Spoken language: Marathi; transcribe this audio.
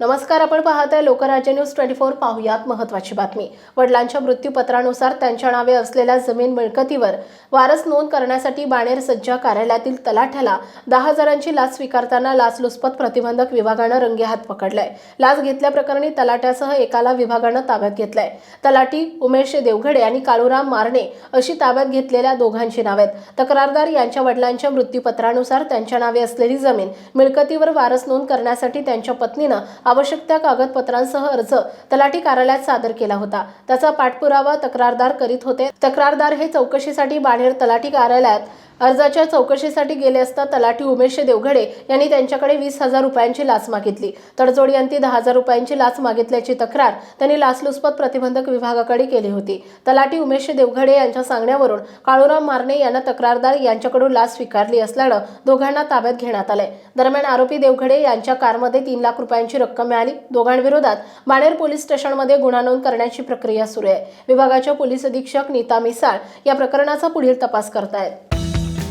नमस्कार आपण पाहताय लोकराज्य न्यूज ट्वेंटी फोर पाहुयात महत्वाची बातमी. वडिलांच्या मृत्यूपत्रानुसार त्यांच्या नावे असलेल्या जमीन मिळकतीवर वारस नोंद करण्यासाठी बाणेर सज्जा कार्यालयातील तलाठ्याला दहा हजारांची लाच स्वीकारताना लाचलुचपत प्रतिबंधक विभागानं रंगेहात पकडलाय. लाच घेतल्याप्रकरणी तलाट्यासह एकाला विभागानं ताब्यात घेतलाय. तलाठी उमेश देवघडे आणि काळूराम मारणे अशी ताब्यात घेतलेल्या दोघांची नावे आहेत तक्रारदार यांच्या वडिलांच्या मृत्यूपत्रानुसार त्यांच्या नावे असलेली जमीन मिळकतीवर वारस नोंद करण्यासाठी त्यांच्या पत्नीनं आवश्यक त्या कागदपत्रांसह अर्ज तलाठी कार्यालयात सादर केला होता. त्याचा पाठपुरावा तक्रारदार करीत होते. तक्रारदार हे चौकशीसाठी बाणेर तलाठी कार्यालयात अर्जाच्या चौकशीसाठी गेले असता तलाठी उमेश देवघडे यांनी त्यांच्याकडे वीस हजार रुपयांची लाच मागितली. तडजोड अंती दहा हजार रुपयांची लाच मागितल्याची तक्रार त्यांनी लाचलुचपत प्रतिबंधक विभागाकडे केली होती. तलाठी उमेश देवघडे यांच्या सांगण्यावरून काळूराम मारणे यांना तक्रारदार यांच्याकडून लाच स्वीकारली असल्यानं दोघांना ताब्यात घेण्यात आलंय. दरम्यान आरोपी देवघडे यांच्या कारमध्ये तीन लाख रुपयांची रक्कम मिळाली. दोघांविरोधात बाणेर पोलीस स्टेशनमध्ये गुन्हा नोंद करण्याची प्रक्रिया सुरू आहे. विभागाच्या पोलीस अधीक्षक नीता मिसाळ या प्रकरणाचा पुढील तपास करतायत.